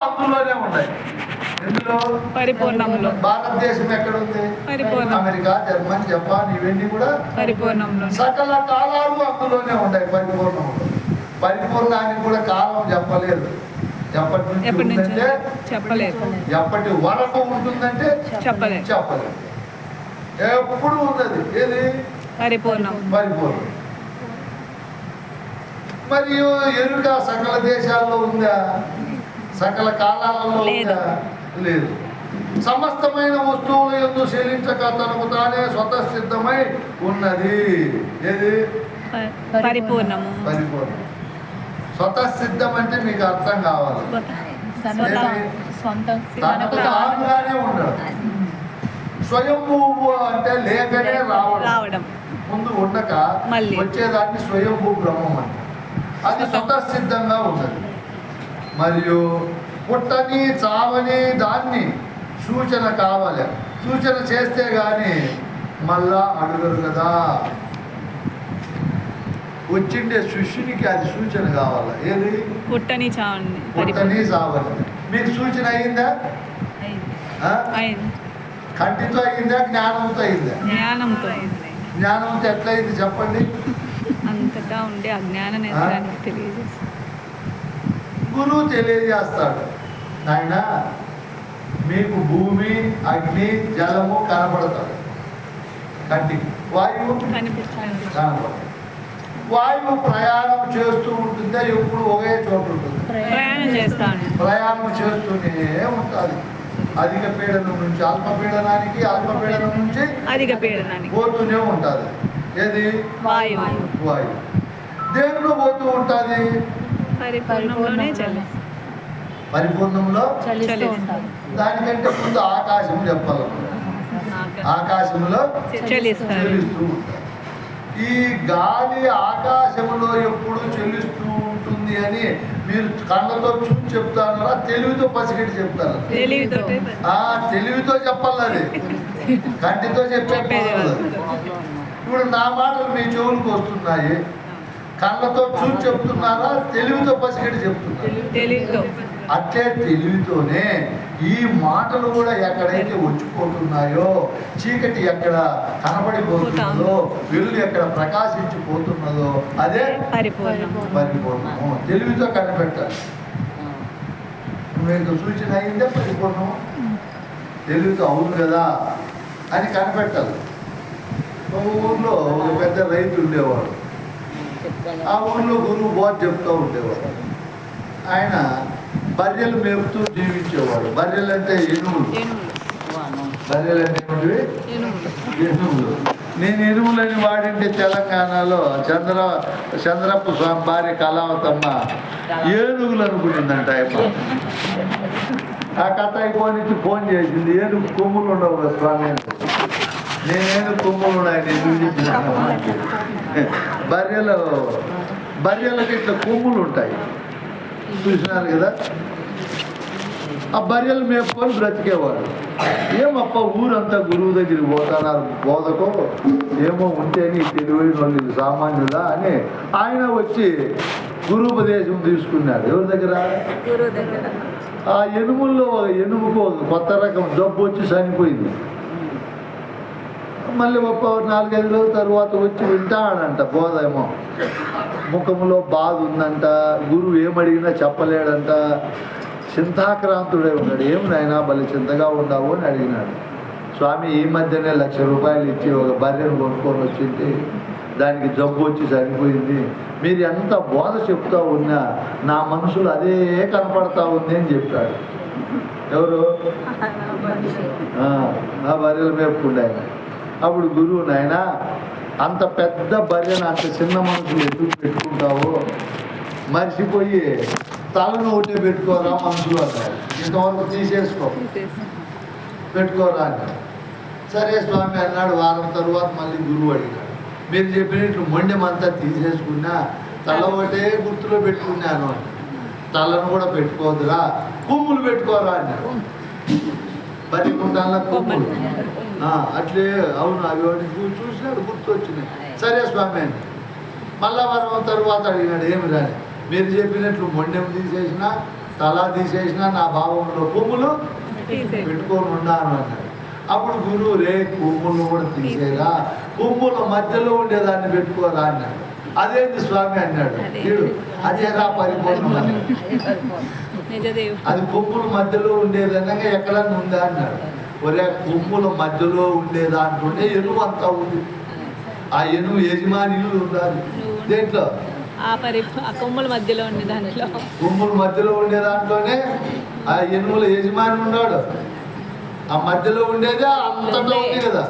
అందులోనే ఉన్నాయి. ఇందులో పరిపూర్ణంలో. భారతదేశం ఎక్కడ ఉంది పరిపూర్ణం. అమెరికా జర్మన్ జపాన్ ఇవన్నీ కూడా పరిపూర్ణంలో. సకల కాలాలు అందులోనే ఉన్నాయి పరిపూర్ణం. పరిపూర్ణానికి కూడా కాలం చెప్పలేదు. ఎప్పటి నుంచి చెప్పలేదు. ఎప్పటి వరకు ఉంటుందంటే చెప్పలేదు. చెప్పలేదు. ఎప్పుడు ఉన్నది ఏది? పరిపూర్ణం. పరిపూర్ణం. మరియు ఎరుక సకల దేశాల్లో ఉందా? సకల కాలాలలో లేదు. సమస్తమైన వస్తువుల ఎందు శీలించక తనకు తానే స్వతసిద్ధమై ఉన్నది. ఏది? పరిపూర్ణము. పరిపూర్ణం. స్వతసిద్ధం అంటే మీకు అర్థం కావాలి. స్వతः తనకు తానుగానే ఉండడు. స్వయంభూ అంటే లేకనే రావడం. ముందు ఉండక. వచ్చేదాన్ని స్వయంభూ బ్రహ్మం అంట అది స్వతసిద్ధంగా ఉన్నది. మరియు పుట్టని చావని దాన్ని సూచన కావాలి. సూచన చేస్తే గాని మళ్ళా అడుగరు కదా. వచ్చిండే శిష్యునికి అది సూచన కావాలి? ఏది? పుట్టని చావండి పుట్టని చావని. మీకు సూచన అయిందా? కంటితో అయిందా? జ్ఞానంతో అయిందా? జ్ఞానంతో. జ్ఞానంతో ఎట్లయింది చెప్పండి. అంతటా ఉండే అజ్ఞాన తెలియజేస్తుంది గురువు తెలియజేస్తాడు. నాయన మీకు భూమి అగ్ని జలము కనపడతాడు కంటికి వాయువు వాయువు ప్రయాణం చేస్తూ ఉంటుందే ఎప్పుడు ఒకే చోటు ఉంటుంది. ప్రయాణం చేస్తాను. ఉంటుంది అధిక పీడనం నుంచి అల్ప పీడనానికి అల్ప పీడనం నుంచి అధిక పీడనానికి. పోతూనే ఉంటుంది ఏది? వాయువు. వాయువు. దేంట్లో పోతూ ఉంటుంది. పరిపూర్ణంలోనే చలి పరిపూర్ణంలో దానికంటే ముందు ఆకాశం చెప్పాలి. ఆకాశంలో చలిస్తారు. చెల్లిస్తూ ఉంటారు ఈ గాలి ఆకాశంలో ఎప్పుడు చెల్లిస్తూ ఉంటుంది అని మీరు కళ్ళతో చూసి చెప్తారా తెలివితో పసిగట్టి చెప్తారు. తెలివితో ఆ తెలివితో చెప్పాలి అది. కంటితో చెప్పే. ఇప్పుడు నా మాటలు మీ చెవులకు వస్తున్నాయి. కళ్ళతో చూసి చెప్తున్నారా? తెలివితో పసిగట్టి చెప్తున్నారు? అట్లే తెలివితోనే ఈ మాటలు కూడా ఎక్కడైతే వచ్చిపోతున్నాయో చీకటి ఎక్కడ కనబడిపోతున్నదో వెలుగు ఎక్కడ ప్రకాశించిపోతున్నదో అదే పరిపూర్ణం. పరిపూర్ణము. తెలివితో కనిపెట్టాలి. మీకు సూచన అయిందే పరిపూర్ణం తెలివితో అవును కదా అని కనిపెట్టాలి. ఊర్లో ఒక పెద్ద రైతు ఉండేవాడు. ఆ ఊర్లో గురువు బోధ చెప్తూ ఉండేవాడు ఆయన బర్రెలు మేపుతూ జీవించేవాడు. బర్రెలు అంటే ఎనుములు. బర్రెలు అంటే ఎనుములు. నేను ఎనుములని వాడింటే తెలంగాణలో చంద్ర చంద్రప్ప స్వామి భార్య కళావతమ్మ ఏనుగులు అనుకునిందంట ఆయన ఆ కథ అయిపోయి ఫోన్ చేసింది ఏనుగు కొమ్ములు ఉండవు స్వామి నేనేను కొమ్ములు ఉన్నాయి నేను ఎందుకు చెప్పిన బర్రెలు బర్రెలకి ఇట్లా కొమ్ములు ఉంటాయి. చూసినారు కదా? ఆ బర్రెలు మేపుకొని బ్రతికేవాడు ఏమప్ప ఊరంతా గురువు దగ్గరికి పోతున్నారు? బోధకు ఏమో ఉంటేని తెలివైన వాళ్ళు ఇది సామాన్యులా అని ఆయన వచ్చి గురువుపదేశం తీసుకున్నాడు. ఎవరి దగ్గర? ఆ ఎనుముల్లో ఎనుముకు కొత్త రకం జబ్బు వచ్చి చనిపోయింది. మళ్ళీ ఒక నాలుగైదు రోజుల తర్వాత వచ్చి వింటాడంట బోధ ఏమో ముఖంలో బాధ ఉందంట గురువు ఏమడిగినా చెప్పలేడంట. చింతాక్రాంతుడే ఉన్నాడు. ఏమి నాయనా బలి చింతగా ఉండవు అని అడిగినాడు. స్వామి ఈ మధ్యనే లక్ష రూపాయలు ఇచ్చి ఒక బర్రెను కొనుక్కొని వచ్చింది. దానికి జబ్బు వచ్చి చనిపోయింది మీరు ఎంత బోధ చెప్తా ఉన్నా నా మనసులో అదే కనపడతా ఉంది అని చెప్పాడు. ఎవరు? ఆ, ఆ బర్రెలు మేపుకుండే ఆయన అప్పుడు గురువు నాయన అంత పెద్ద బర్రెను అంత చిన్న మనసులు ఎందుకు పెట్టుకుంటావు? మర్చిపోయి తలను ఒకటే పెట్టుకోరా మనసులో అన్నాడు ఇంతవరకు తీసేసుకో. పెట్టుకోరా అన్నాడు సరే స్వామి అన్నాడు వారం తరువాత మళ్ళీ గురువు అడిగాడు. మీరు చెప్పినట్లు మొండెం అంతా తీసేసుకున్నా తల ఒకటే గుర్తులో పెట్టుకున్నాను. తలను కూడా పెట్టుకోవద్దురా కొమ్ములు పెట్టుకోరా అన్నాడు బరి కుంటాల కొమ్ములు. అట్లే అవును అవి వాడిని చూసినాడు గుర్తు వచ్చినాయి సరే స్వామి అని. మళ్ళా వారం తర్వాత అడిగినాడు ఏమి రాని మీరు చెప్పినట్లు మొండెం తీసేసిన తల తీసేసిన నా భావంలో కొమ్ములు. పెట్టుకొని ఉన్నాను అన్నాడు. అప్పుడు గురువు రే కొమ్ములు కూడా తీసేరా. కొమ్ముల మధ్యలో ఉండేదాన్ని పెట్టుకోరా అన్నాడు. అదేంటి స్వామి అన్నాడు. అదే. వీడు అదేరా పరిపూర్ణం అది కొమ్ముల మధ్యలో ఉండేదనగా ఎక్కడన్నా ఉందా అన్నాడు. ఒరే కొమ్ముల మధ్యలో ఉండే దాంట్లోనే ఎనుగు అంతా ఉంది. ఆ ఎనుగు యజమానిలు ఉండాలి. దేంట్లో? ఆ పరి ఆ కొమ్ముల మధ్యలో దాంట్లో. కొమ్ముల మధ్యలో ఉండే దాంట్లోనే ఆ ఎనుగుల యజమాని ఉన్నాడు. ఆ మధ్యలో ఉండేదే అంతటా ఉంది కదా.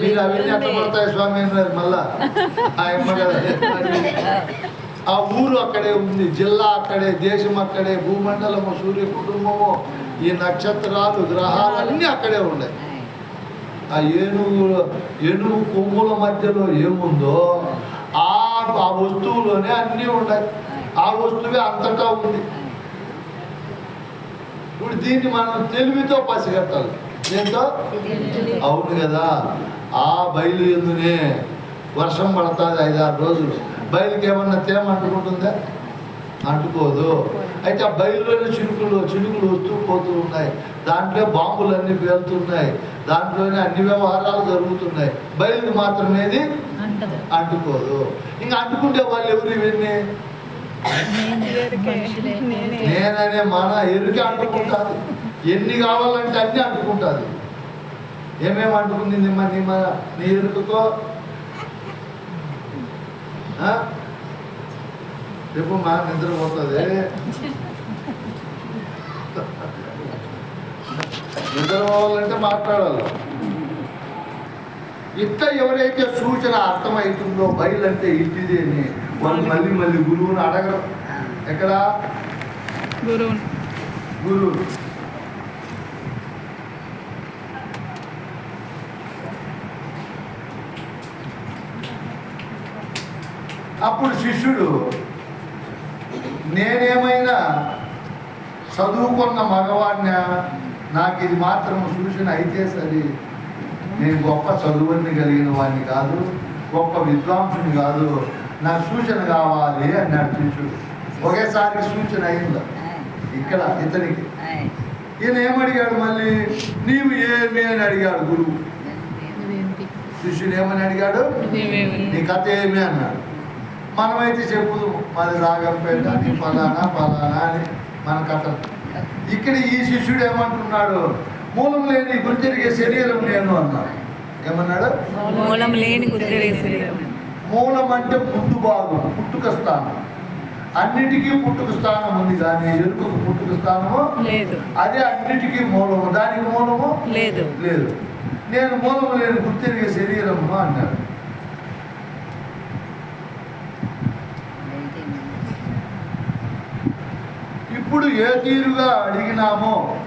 మీరు అవన్నీ ఎట్లా పడతాయి స్వామి అన్నారు మళ్ళా. ఆ ఊరు అక్కడే ఉంది. జిల్లా అక్కడే దేశం అక్కడే భూమండలము సూర్య కుటుంబము. ఈ నక్షత్రాలు గ్రహాలు అన్నీ అక్కడే ఉన్నాయి ఆ ఏనుగు ఏనుగు కొమ్ముల మధ్యలో ఏముందో ఆ ఆ వస్తువులోనే అన్నీ ఉన్నాయి ఆ వస్తువే అంతటా ఉంది. ఇప్పుడు దీన్ని మనం తెలివితో పసిగట్టాలి. ఏంటో? అవును కదా. ఆ బయలు ఎందునే? వర్షం పడుతుంది ఐదారు రోజులు. బయలుకి ఏమన్నా తేమ అంటుకుంటుందా? అంటుకోదు. అయితే ఆ బయలులోని చినుకులు చినుకులు వస్తూ పోతూ ఉన్నాయి. దాంట్లో బాంబులన్నీ పేలుతున్నాయి. దాంట్లోనే అన్ని వ్యవహారాలు జరుగుతున్నాయి. బయలుకి మాత్రమేది అంటుకోదు. ఇంకా అంటుకుంటే వాళ్ళు ఎవరు ఇవన్నీ? నేనే నేననే మన ఎరుకే అంటుకుంటుంది. ఎన్ని కావాలంటే అన్ని అంటుకుంటుంది. ఏమేమి అంటుకుంది నీ మ- నీ నీ? రేపు మా నిద్రపోతుంది నిద్రపోవాలంటే మాట్లాడాలి. ఇట్లా ఎవరైతే సూచన అర్థమవుతుందో బయలంటే ఇంటిది అని వాళ్ళు మళ్ళీ. మళ్ళీ గురువుని అడగరు. ఎక్కడ? గురువు గురువు అప్పుడు శిష్యుడు నేనేమైనా చదువుకున్న మగవాడినా నాకు ఇది మాత్రం సూచన అయితే సరి నేను గొప్ప చదువుని కలిగిన వాడిని కాదు గొప్ప విద్వాంసుని కాదు నాకు సూచన కావాలి అన్నాడు శిష్యుడు ఒకేసారి సూచన అయిందా? ఇక్కడ ఇతనికి. ఈయన ఏమడిగాడు మళ్ళీ? నీవు ఏమి అని అడిగాడు గురువు. శిష్యుడు ఏమని అడిగాడు? నీ కథ ఏమి అన్నాడు. మనమైతే చెప్పుదు మాది రాగంపేట అని ఫలానా ఫలానా అని మన కథ. ఇక్కడ ఈ శిష్యుడు ఏమంటున్నాడు మూలం లేని గుర్తిరిగే శరీరం నేను అన్నాడు. ఏమన్నాడు? మూలం లేని మూలం అంటే పుట్టు భాగం పుట్టుక స్థానం. అన్నిటికీ పుట్టుక స్థానం ఉంది కానీ ఎరుకకు పుట్టుక స్థానము? లేదు. అదే అన్నిటికీ మూలము. దానికి మూలము? లేదు. లేదు. నేను మూలము లేని గుర్తిరిగే శరీరము అన్నాడు. ఇప్పుడు ఏ తీరుగా అడిగినామో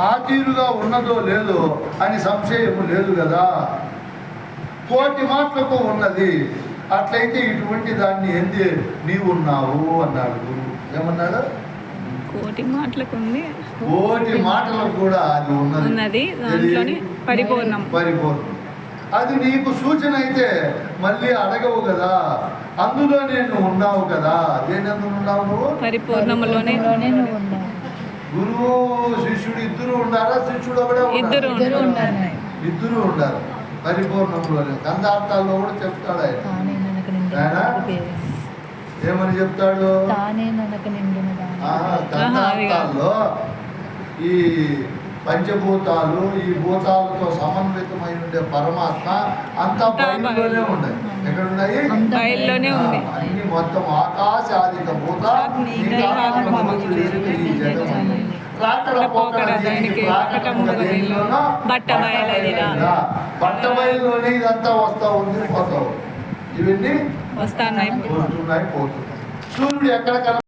ఆ తీరుగా ఉన్నదో లేదో అని సంశయము లేదు కదా. కోటి మాటలకు ఉన్నది. అట్లయితే ఇటువంటి దాన్ని ఎంది నీవున్నావు అన్నాడు గురువు. ఏమన్నాడు? కోటి మాటలకు ఉంది. కోటి మాటలకు కూడా అది ఉన్నది. దాంట్లోనే పరిపూర్ణం. పరిపూర్ణం. అది నీకు సూచన అయితే మళ్ళీ అడగవు కదా. అందులో నేను ఉన్నావు కదా దేనందు ఉన్నావు నువ్వు? పరిపూర్ణములోనే గురువు శిష్యుడు ఇద్దరు ఉండారా శిష్యుడు ఒకడే ఇద్దరు ఉండాలా? ఇద్దరు ఉండాలి. పరిపూర్ణంలోనే కందార్థాల్లో కూడా చెప్తాడు ఆయన. ఏమని చెప్తాడు? కందార్థాల్లో ఈ పంచభూతాలు ఈ భూతాలతో సమన్వితమై ఉండే పరమాత్మ అంతా బయలులోనే ఉన్నాయి ఎక్కడ ఉన్నాయి అన్ని మొత్తం ఆకాశాదిక భూత రాకడ పోకడ దీనికి దేనిలోనో? బయలులోనే ఇదంతా వస్తా ఉంది పోతా ఉంది ఇవన్నీ వస్తాన్నాయి. పోతున్నాయి. సూర్యుడు ఎక్కడ